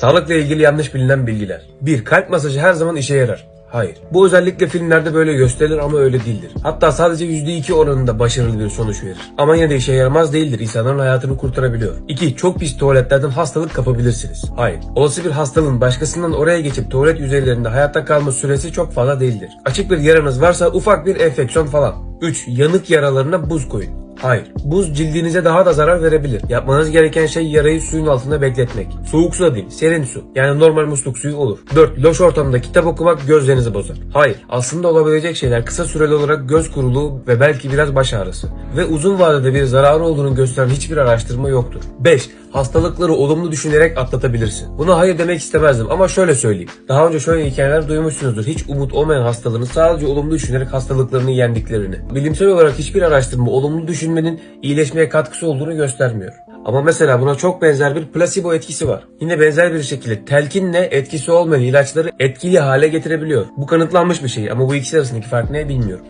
Sağlıkla ilgili yanlış bilinen bilgiler. 1. Kalp masajı her zaman işe yarar. Hayır. Bu özellikle filmlerde böyle gösterilir ama öyle değildir. Hatta sadece %2 oranında başarılı bir sonuç verir. Ama yine de işe yaramaz değildir. İnsanların hayatını kurtarabiliyor. 2. Çok pis tuvaletlerden hastalık kapabilirsiniz. Hayır. Olası bir hastalığın başkasından oraya geçip tuvalet yüzeylerinde hayatta kalma süresi çok fazla değildir. Açık bir yaranız varsa ufak bir enfeksiyon falan. 3. Yanık yaralarına buz koyun. Hayır. Buz cildinize daha da zarar verebilir. Yapmanız gereken şey yarayı suyun altında bekletmek. Soğuk su da değil, serin su. Yani normal musluk suyu olur. 4. Loş ortamda kitap okumak gözlerinizi bozar. Hayır. Aslında olabilecek şeyler kısa süreli olarak göz kuruluğu ve belki biraz baş ağrısı. Ve uzun vadede bir zararı olduğunu gösteren hiçbir araştırma yoktur. 5. Hastalıkları olumlu düşünerek atlatabilirsin. Buna hayır demek istemezdim ama şöyle söyleyeyim. Daha önce şöyle hikayeler duymuşsunuzdur. Hiç umut olmayan hastaların sadece olumlu düşünerek hastalıklarını yendiklerini. Bilimsel olarak hiçbir araştırma olumlu düşünmenin iyileşmeye katkısı olduğunu göstermiyor. Ama mesela buna çok benzer bir plasebo etkisi var. Yine benzer bir şekilde telkinle etkisi olmayan ilaçları etkili hale getirebiliyor. Bu kanıtlanmış bir şey ama bu ikisi arasındaki fark ne bilmiyorum.